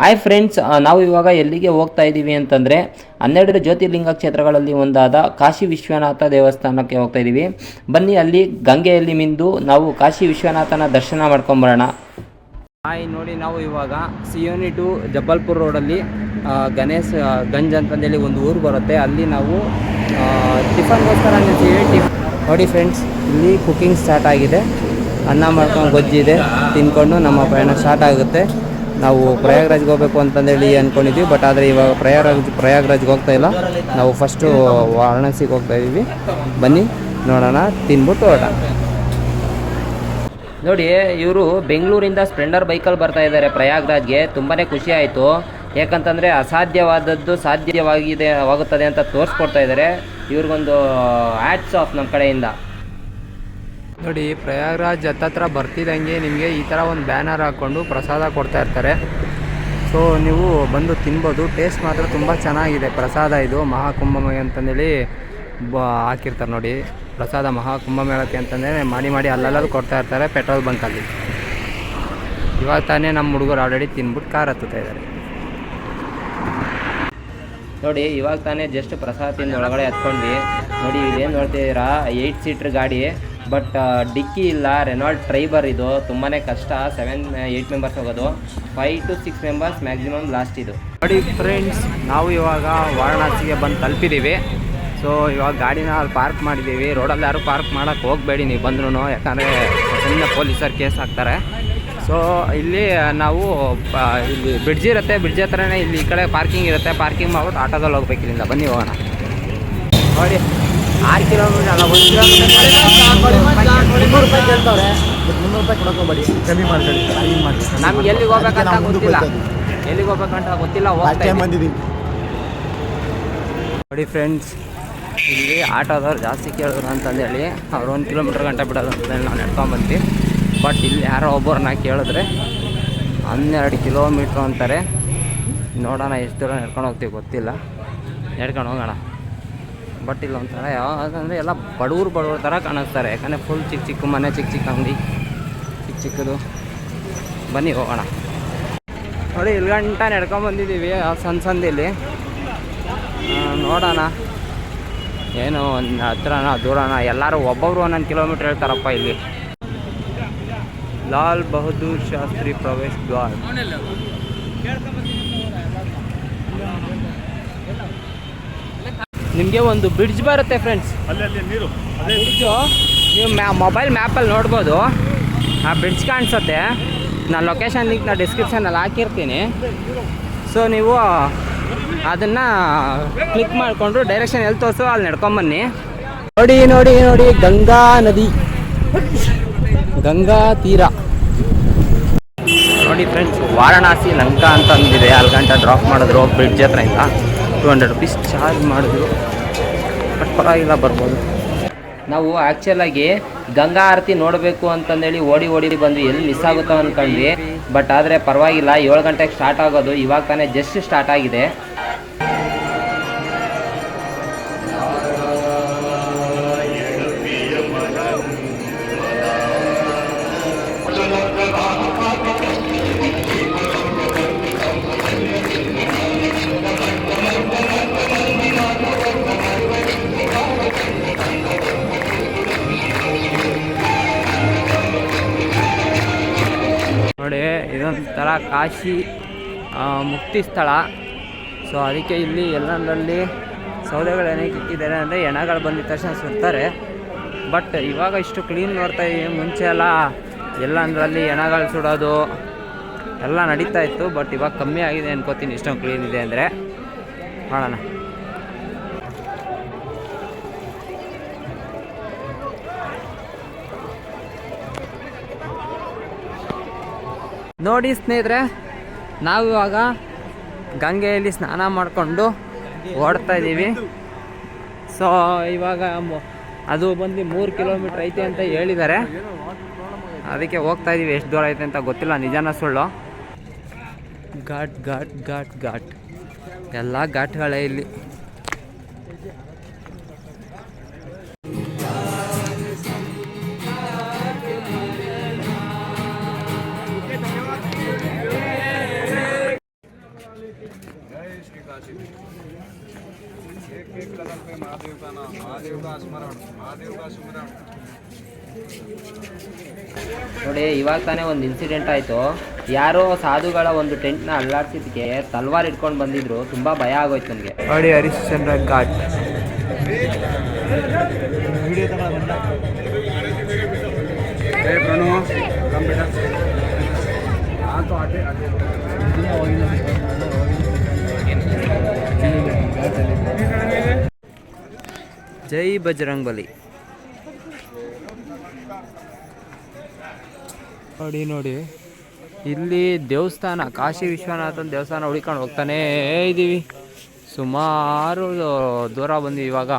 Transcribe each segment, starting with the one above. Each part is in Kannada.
ಹಾಯ್ ಫ್ರೆಂಡ್ಸ್ ನಾವು ಇವಾಗ ಎಲ್ಲಿಗೆ ಹೋಗ್ತಾ ಇದ್ದೀವಿ ಅಂತಂದರೆ ಹನ್ನೆರಡು ಜ್ಯೋತಿರ್ಲಿಂಗ ಕ್ಷೇತ್ರಗಳಲ್ಲಿ ಒಂದಾದ ಕಾಶಿ ವಿಶ್ವನಾಥ ದೇವಸ್ಥಾನಕ್ಕೆ ಹೋಗ್ತಾ ಇದ್ದೀವಿ. ಬನ್ನಿ ಅಲ್ಲಿ ಗಂಗೆಯಲ್ಲಿ ಮಿಂದು ನಾವು ಕಾಶಿ ವಿಶ್ವನಾಥನ ದರ್ಶನ ಮಾಡ್ಕೊಂಬರೋಣ. ಹಾಯ್ ನೋಡಿ ನಾವು ಇವಾಗ ಸಿಯೋನಿ ಟು ಜಬ್ಬಲ್ಪುರ್ ರೋಡಲ್ಲಿ ಗಣೇಶ್ ಗಂಜ್ ಅಂತಂದೇಳಿ ಒಂದು ಊರು ಬರುತ್ತೆ. ಅಲ್ಲಿ ನಾವು ಟಿಫನ್ಗೋಸ್ಕರ ನಿಲ್ತೀವಿ ನೋಡಿ ಫ್ರೆಂಡ್ಸ್ ಇಲ್ಲಿ ಕುಕಿಂಗ್ ಸ್ಟಾರ್ಟ್ ಆಗಿದೆ. ಅನ್ನ ಮಾಡ್ಕೊಂಡು ಗೊಜ್ಜಿದೆ. ತಿನ್ಕೊಂಡು ನಮ್ಮ ಪ್ರಯಾಣ ಸ್ಟಾರ್ಟ್ ಆಗುತ್ತೆ. ನಾವು ಪ್ರಯಾಗ್ರಾಜ್ಗೆ ಹೋಗ್ಬೇಕು ಅಂತಂದೇಳಿ ಅಂದ್ಕೊಂಡಿದ್ವಿ ಬಟ್ ಆದರೆ ಇವಾಗ ಪ್ರಯಾಗ್ರಾಜ್, ಪ್ರಯಾಗ್ರಾಜ್ಗೆ ಹೋಗ್ತಾ ಇಲ್ಲ. ನಾವು ಫಸ್ಟು ವಾರಣಾಸಿಗೆ ಹೋಗ್ತಾ ಇದ್ದೀವಿ. ಬನ್ನಿ, ನೋಡೋಣ, ತಿನ್ಬಿಟ್ಟು ಹೊರಡೋಣ ನೋಡಿ, ಇವರು ಬೆಂಗಳೂರಿಂದ ಸ್ಪ್ಲೆಂಡರ್ ಬೈಕಲ್ಲಿ ಬರ್ತಾ ಇದ್ದಾರೆ ಪ್ರಯಾಗ್ರಾಜ್ಗೆ. ತುಂಬಾ ಖುಷಿ ಆಯಿತು. ಯಾಕಂತಂದರೆ ಅಸಾಧ್ಯವಾದದ್ದು ಸಾಧ್ಯವಾಗಿದೆ, ಆಗುತ್ತದೆ ಅಂತ ತೋರಿಸ್ಕೊಡ್ತಾ ಇದ್ದಾರೆ. ಇವ್ರಿಗೊಂದು ಆ್ಯಡ್ಸ್ ಆಫ್ ನಮ್ಮ ಕಡೆಯಿಂದ. ನೋಡಿ, ಪ್ರಯಾಗ್ರಾಜ್ ಹತ್ತತ್ರ ಬರ್ತಿದ್ದಂಗೆ ನಿಮಗೆ ಈ ಥರ ಒಂದು ಬ್ಯಾನರ್ ಹಾಕ್ಕೊಂಡು ಪ್ರಸಾದ ಕೊಡ್ತಾ ಇರ್ತಾರೆ. ಸೊ ನೀವು ಬಂದು ತಿನ್ಬೋದು. ಟೇಸ್ಟ್ ಮಾತ್ರ ತುಂಬ ಚೆನ್ನಾಗಿದೆ ಪ್ರಸಾದ ಇದು. ಮಹಾಕುಂಭಮೇಳ ಅಂತಂದೇಳಿ ಬ, ಹಾಕಿರ್ತಾರೆ ನೋಡಿ. ಪ್ರಸಾದ ಮಹಾಕುಂಭಮೇಳಕ್ಕೆ ಅಂತಂದರೆ ಮಾಡಿ ಮಾಡಿ ಅಲ್ಲಲ್ಲಿ ಕೊಡ್ತಾ ಇರ್ತಾರೆ ಪೆಟ್ರೋಲ್ ಬಂಕಲ್ಲಿ ಇವಾಗ ತಾನೇ ನಮ್ಮ ಹುಡುಗರು ಆಲ್ರೆಡಿ ತಿನ್ಬಿಟ್ಟು ಕಾರ್ ಹತ್ತುತ್ತಾ ಇದ್ದಾರೆ. ನೋಡಿ, ಇವಾಗ ತಾನೇ ಜಸ್ಟ್ ಪ್ರಸಾದ ತಿಂದು ಒಳಗಡೆ ಹತ್ಕೊಂಡ್ವಿ. ನೋಡಿ ಇದೇನು ನೋಡ್ತಿದ್ದೀರಾ? ಏಯ್ಟ್ ಸೀಟ್ರ್ ಗಾಡಿ. ಬಟ್ ಡಿಕ್ಕಿ ಇಲ್ಲ ರೆನಾಲ್ಡ್ ಟ್ರೈಬರ್ ಇದು ತುಂಬಾ ಕಷ್ಟ. ಸೆವೆನ್ ಏಯ್ಟ್ ಮೆಂಬರ್ಸ್ ಹೋಗೋದು. Five to six members maximum last ಇದು. ನೋಡಿ ಫ್ರೆಂಡ್ಸ್ ನಾವು ಇವಾಗ ವಾರಣಾಸಿಗೆ ಬಂದು ತಲುಪಿದ್ದೀವಿ ಸೊ ಇವಾಗ ಗಾಡಿನ ಅಲ್ಲಿ ಪಾರ್ಕ್ ಮಾಡಿದ್ದೀವಿ ರೋಡಲ್ಲಿ ಯಾರು ಪಾರ್ಕ್ ಮಾಡೋಕ್ಕೆ ಹೋಗಬೇಡಿ ನೀವು ಬಂದ್ರೂ ಯಾಕಂದರೆ ಸಣ್ಣ ಪೊಲೀಸರು ಕೇಸ್ ಹಾಕ್ತಾರೆ. ಸೊ ಇಲ್ಲಿ ನಾವು ಇಲ್ಲಿ ಬ್ರಿಡ್ಜ್ ಇರುತ್ತೆ. ಬ್ರಿಡ್ಜ್ ಹತ್ರನೇ ಇಲ್ಲಿ ಈ ಕಡೆ ಪಾರ್ಕಿಂಗ್ ಇರುತ್ತೆ. ಪಾರ್ಕಿಂಗ್ ಮಾಡ್ಬಿಟ್ಟು ಆಟೋದಲ್ಲಿ ಹೋಗ್ಬೇಕು ಇಲ್ಲಿಂದ. ಬನ್ನಿ ಹೋಗೋಣ. ನೋಡಿ. ಆರು ಕಿಲೋಮೀಟರ್ ಅಲ್ಲ ಒಂದು ಮುನ್ನೂರು ರೂಪಾಯಿ ಕೇಳ್ತವ್ರೆ ಮುನ್ನೂರು ರೂಪಾಯಿ ಕೊಡೋಕೋಬೇಡಿ ಕಮ್ಮಿ ಮಾಡ್ಕೊಳ್ಳಿ ಕಮ್ಮಿ ಮಾಡಿ ನಮ್ಗೆ ಎಲ್ಲಿಗೆ ಹೋಗ್ಬೇಕಂತ ಗೊತ್ತಿಲ್ಲ. ಎಲ್ಲಿಗೆ ಹೋಗ್ಬೇಕಂತ ಗೊತ್ತಿಲ್ಲ ಹೋಗ್ತಾ. ಬಂದಿದ್ದೀವಿ ನೋಡಿ ಫ್ರೆಂಡ್ಸ್ ಇಲ್ಲಿ ಆಟೋದವ್ರು ಜಾಸ್ತಿ ಕೇಳಿದ್ರು ಅಂತಂದೇಳಿ ಅವ್ರು ಒಂದು ಕಿಲೋಮೀಟ್ರ್ ಗಂಟೆ ಬಿಡೋದು ಅಂತೇಳಿ ನಾವು ನಡ್ಕೊಂಬಂತೀವಿ ಬಟ್ ಇಲ್ಲಿ ಯಾರೋ ಒಬ್ಬರನ್ನ ಕೇಳಿದ್ರೆ ಹನ್ನೆರಡು ಕಿಲೋಮೀಟ್ರ್ ಅಂತಾರೆ ನೋಡೋಣ ಎಷ್ಟು ದೂರ ನಡ್ಕೊಂಡು ಹೋಗ್ತೀವಿ ಗೊತ್ತಿಲ್ಲ ನಡ್ಕೊಂಡು ಹೋಗೋಣ ಬಟ್ ಇಲ್ಲ ಒಂಥರ ಯಾವ್ದಂದರೆ ಎಲ್ಲ ಬಡವರು ಬಡವ್ರ ಥರ ಕಾಣಿಸ್ತಾರೆ. ಯಾಕಂದರೆ ಫುಲ್ ಚಿಕ್ಕ ಚಿಕ್ಕ ಮನೆ, ಚಿಕ್ಕ ಚಿಕ್ಕ ಅಂಗಡಿ, ಚಿಕ್ಕ ಚಿಕ್ಕದು. ಬನ್ನಿ ಹೋಗೋಣ. ನೋಡಿ, ಇಲ್ಲಿ ಗಂಟ ನಡ್ಕೊಂಬಂದಿದ್ದೀವಿ ಸಣ್ಣ ಸಂದಿಲ್ಲಿ ನೋಡೋಣ. ಏನು, ಒಂದು ಹತ್ರನ ದೂರಣ ಎಲ್ಲರೂ ಒಬ್ಬೊಬ್ರು ಒಂದೊಂದು ಕಿಲೋಮೀಟ್ರ್ ಹೇಳ್ತಾರಪ್ಪ ಇಲ್ಲಿ. ಲಾಲ್ ಬಹದ್ದೂರ್ ಶಾಸ್ತ್ರಿ ಪ್ರವೇಶ್ ದ್ವಾರ್ ನಿಮಗೆ ಒಂದು ಬ್ರಿಡ್ಜ್ ಬರುತ್ತೆ ಫ್ರೆಂಡ್ಸ್ ಬ್ರಿಡ್ಜು ನೀವು ಮ್ಯಾ ಮೊಬೈಲ್ ಮ್ಯಾಪಲ್ಲಿ ನೋಡ್ಬೋದು. ಆ ಬ್ರಿಡ್ಜ್ ಕಾಣಿಸುತ್ತೆ. ನಾನು ಲೊಕೇಶನ್ ಲಿಂಕ್ ನಾನು ಡಿಸ್ಕ್ರಿಪ್ಷನಲ್ಲಿ ಹಾಕಿರ್ತೀನಿ. ಸೊ ನೀವು ಅದನ್ನು ಕ್ಲಿಕ್ ಮಾಡಿಕೊಂಡು ಡೈರೆಕ್ಷನ್ ಎಲ್ಲಿ ತೋರಿಸು ಅಲ್ಲಿ ನಡ್ಕೊಂಬನ್ನಿ ನೋಡಿ ನೋಡಿ ನೋಡಿ ಗಂಗಾ ನದಿ. ಗಂಗಾ ತೀರ. ನೋಡಿ ಫ್ರೆಂಡ್ಸ್ ವಾರಣಾಸಿ ಲಂಕಾ ಅಂತ ಅಂದಿದೆ ಅಲ್ಲಿ ಗಂಟೆ ಡ್ರಾಪ್ ಮಾಡಿದ್ರು ಬ್ರಿಡ್ಜ್ ಹತ್ರ ಇಂದ ಟು ಹಂಡ್ರೆಡ್ ರುಪೀಸ್ ಚಾರ್ಜ್ ಮಾಡಿದ್ರು. ಬಟ್ ಪರವಾಗಿಲ್ಲ, ಬರ್ಬೋದು. ನಾವು ಆ್ಯಕ್ಚುಲಾಗಿ ಗಂಗಾ ಆರತಿ ನೋಡಬೇಕು ಅಂತಂದೇಳಿ ಓಡಿ ಓಡಿ ಬಂದ್ವಿ ಎಲ್ಲಿ ಮಿಸ್ ಆಗುತ್ತೋ ಅಂದ್ಕೊಂಡ್ವಿ ಬಟ್ ಆದರೆ ಪರವಾಗಿಲ್ಲ, ಏಳು ಗಂಟೆಗೆ ಸ್ಟಾರ್ಟ್ ಆಗೋದು, ಇವಾಗ ತಾನೇ ಜಸ್ಟ್ ಸ್ಟಾರ್ಟ್ ಆಗಿದೆ. ಇದೊಂಥರ ಕಾಶಿ ಮುಕ್ತಿ ಸ್ಥಳ. ಸೊ ಅದಕ್ಕೆ ಇಲ್ಲಿ ಎಲ್ಲಂದ್ರಲ್ಲಿ ಸೌದೆಗಳು ಏನಕ್ಕೆ ಅಂದರೆ ಹೆಣಗಳು ಬಂದಿದ್ದ ತಕ್ಷಣ ಸುಡ್ತಾರೆ. ಬಟ್ ಇವಾಗ ಇಷ್ಟು ಕ್ಲೀನ್ ನೋಡ್ತಾ ಇದ್ದೀವಿ ಮುಂಚೆ ಎಲ್ಲ ಎಲ್ಲ ಅಂದ್ರಲ್ಲಿ ಹೆಣಗಳು ಸುಡೋದು ಎಲ್ಲ ನಡೀತಾ ಇತ್ತು. ಬಟ್ ಇವಾಗ ಕಮ್ಮಿ ಆಗಿದೆ ಅನ್ಕೋತೀನಿ. ಇಷ್ಟೊಂದು ಕ್ಲೀನ್ ಇದೆ ಅಂದರೆ. ಮಾಡೋಣ ನೋಡಿ ಸ್ನೇಹಿತರೆ, ನಾವು ಇವಾಗ ಗಂಗೆಯಲ್ಲಿ ಸ್ನಾನ ಮಾಡಿಕೊಂಡು ಓಡ್ತಾ ಇದ್ದೀವಿ. ಸೊ ಇವಾಗ ಅದು ಬಂದು ಮೂರು ಕಿಲೋಮೀಟ್ರ್ ಐತೆ ಅಂತ ಹೇಳಿದ್ದಾರೆ. ಅದಕ್ಕೆ ಹೋಗ್ತಾ ಇದ್ದೀವಿ. ಎಷ್ಟು ದೂರ ಐತೆ ಅಂತ ಗೊತ್ತಿಲ್ಲ, ನಿಜಾನ ಸುಳ್ಳು. ಘಾಟ್ ಘಾಟ್ ಘಾಟ್ ಘಾಟ್. ಎಲ್ಲ ಘಾಟ್ಗಳೇ ಇಲ್ಲಿ. ನೋಡಿ ಇವಾಗ ತಾನೇ ಒಂದು ಇನ್ಸಿಡೆಂಟ್ ಆಯಿತು. ಯಾರೋ ಸಾಧುಗಳ ಒಂದು ಟೆಂಟ್ನ ಅಲ್ಲಾಡ್ಸಿದ್ದಕ್ಕೆ ತಲ್ವಾರ್ ಇಟ್ಕೊಂಡು ಬಂದಿದ್ರು. ತುಂಬ ಭಯ ಆಗೋಯ್ತು ನನಗೆ. ನೋಡಿ ಹರಿಶ್ಚಂದ್ರ ಘಾಟ್. ವಿಡಿಯೋ ತಗೊಳ ಜೈ ಬಜರಂಗ್ ಬಲಿ. ನೋಡಿ ನೋಡಿ. ಇಲ್ಲಿ ದೇವಸ್ಥಾನ ಕಾಶಿ ವಿಶ್ವನಾಥನ ದೇವಸ್ಥಾನ ಉಳ್ಕೊಂಡು ಹೋಗ್ತಾನೇ ಇದ್ದೀವಿ ಸುಮಾರು ದೂರ ಬಂದ್ವಿ ಇವಾಗ.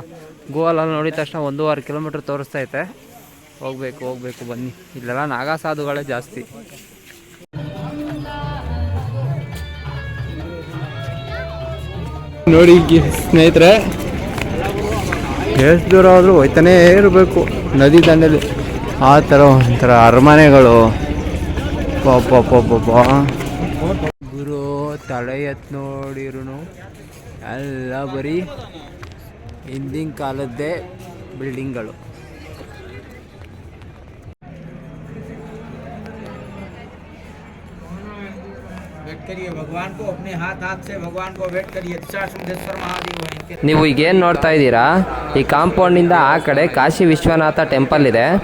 ಗೋವಲ್ಲಿ ನೋಡಿದ ತಕ್ಷಣ ಒಂದೂವರೆ ಕಿಲೋಮೀಟ್ರ್ ತೋರಿಸ್ತೈತೆ ಹೋಗ್ಬೇಕು ಹೋಗಬೇಕು ಬನ್ನಿ. ಇಲ್ಲೆಲ್ಲ ನಾಗಾ ಸಾಧುಗಳೇ ಜಾಸ್ತಿ. ನೋಡಿ ಸ್ನೇಹಿತರೆ ಎಷ್ಟು ದೂರ ಆದರೂ ಹೋಯ್ತಾನೇ ಇರಬೇಕು. ನದಿ ದಂಡೆಲಿ. ಆ ಥರ ಒಂಥರ ಅರಮನೆಗಳು. ಪಾಪ ಗುರು ತಲೆ ಎತ್ ನೋಡಿರು ಎಲ್ಲ ಬರೀ ಹಿಂದಿನ ಕಾಲದ್ದೇ ಬಿಲ್ಡಿಂಗ್ಗಳು. वेट करिए भगवान को अपने हाथ हाथ से भगवान को वेट करिए चारसुंदेश्वर महादेव हैं इनके ನೀವು ಈಗ ಏನು ನೋಡ್ತಾ ಇದ್ದೀರಾ ಈ ಕಾಂಪೌಂಡಿಂದ ಆ ಕಡೆ ಕಾಶಿ ವಿಶ್ವನಾಥ ಟೆಂಪಲ್ ಇದೆ ಆ,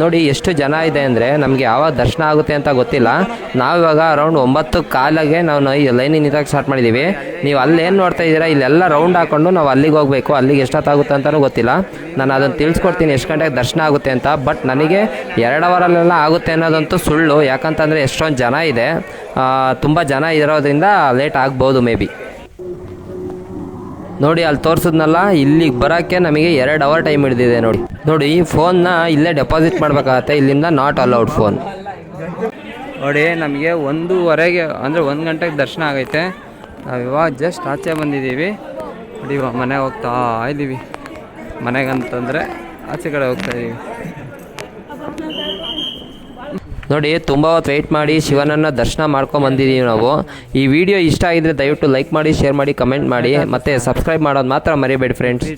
ನೋಡಿ, ಎಷ್ಟು ಜನ ಇದೆ ಅಂದರೆ ನಮಗೆ ಯಾವಾಗ ದರ್ಶನ ಆಗುತ್ತೆ ಅಂತ ಗೊತ್ತಿಲ್ಲ. ನಾವಿವಾಗ ಅರೌಂಡ್ ಒಂಬತ್ತು ಕಾಲಾಗೆ ನಾವು ಲೈನಿಗೆ ನಿಂತಾಗ ಸ್ಟಾರ್ಟ್ ಮಾಡಿದ್ದೀವಿ ನೀವು ಅಲ್ಲೇನು ನೋಡ್ತಾ ಇದ್ದೀರಾ? ಇಲ್ಲೆಲ್ಲ ರೌಂಡ್ ಹಾಕ್ಕೊಂಡು ನಾವು ಅಲ್ಲಿಗೆ ಹೋಗಬೇಕು. ಅಲ್ಲಿಗೆ ಎಷ್ಟೊತ್ತಾಗುತ್ತೆ ಅಂತಲೂ ಗೊತ್ತಿಲ್ಲ. ನಾನು ಅದನ್ನು ತಿಳಿಸ್ಕೊಡ್ತೀನಿ ಎಷ್ಟು ಗಂಟೆಗೆ ದರ್ಶನ ಆಗುತ್ತೆ ಅಂತ. ಬಟ್ ನನಗೆ ಎರಡು ಅವರಲ್ಲೆಲ್ಲ ಆಗುತ್ತೆ ಅನ್ನೋದಂತೂ ಸುಳ್ಳು. ಯಾಕಂತಂದರೆ ಎಷ್ಟೊಂದು ಜನ ಇದೆ. ತುಂಬ ಜನ ಇರೋದ್ರಿಂದ ಲೇಟ್ ಆಗ್ಬೋದು ಮೇ ಬಿ ನೋಡಿ ಅಲ್ಲಿ ತೋರಿಸಿದ್ನಲ್ಲ, ಇಲ್ಲಿಗೆ ಬರೋಕ್ಕೆ ನಮಗೆ ಎರಡು ಅವರ್ ಟೈಮ್ ಹಿಡಿದಿದೆ ನೋಡಿ. ನೋಡಿ ಫೋನ್ನ ಇಲ್ಲೇ ಡೆಪಾಸಿಟ್ ಮಾಡಬೇಕಾಗತ್ತೆ, ಇಲ್ಲಿಂದ ನಾಟ್ ಅಲೌಡ್ ಫೋನ್ ನೋಡಿ, ನಮಗೆ ಒಂದೂವರೆಗೆ, ಅಂದರೆ ಒಂದು ಗಂಟೆಗೆ ದರ್ಶನ ಆಗೈತೆ. ನಾವು ಇವಾಗ ಜಸ್ಟ್ ಆಚೆ ಬಂದಿದ್ದೀವಿ. ನೋಡಿ ಮನೆಗೆ ಹೋಗ್ತಾ ಇದ್ದೀವಿ ಮನೆಗಂತಂದರೆ ಆಚೆ ಕಡೆ ಹೋಗ್ತಾ ಇದ್ದೀವಿ ನೋಡಿ, ತುಂಬ ಹೊತ್ತು ವೆಯ್ಟ್ ಮಾಡಿ ಶಿವನನ್ನು ದರ್ಶನ ಮಾಡ್ಕೊಂಬಂದಿದ್ದೀವಿ ನಾವು. ಈ ವಿಡಿಯೋ ಇಷ್ಟ ಆಗಿದ್ರೆ ದಯವಿಟ್ಟು ಲೈಕ್ ಮಾಡಿ ಶೇರ್ ಮಾಡಿ ಕಮೆಂಟ್ ಮಾಡಿ, ಮತ್ತು ಸಬ್ಸ್ಕ್ರೈಬ್ ಮಾಡೋದು ಮಾತ್ರ ಮರಿಬೇಡಿ ಫ್ರೆಂಡ್ಸ್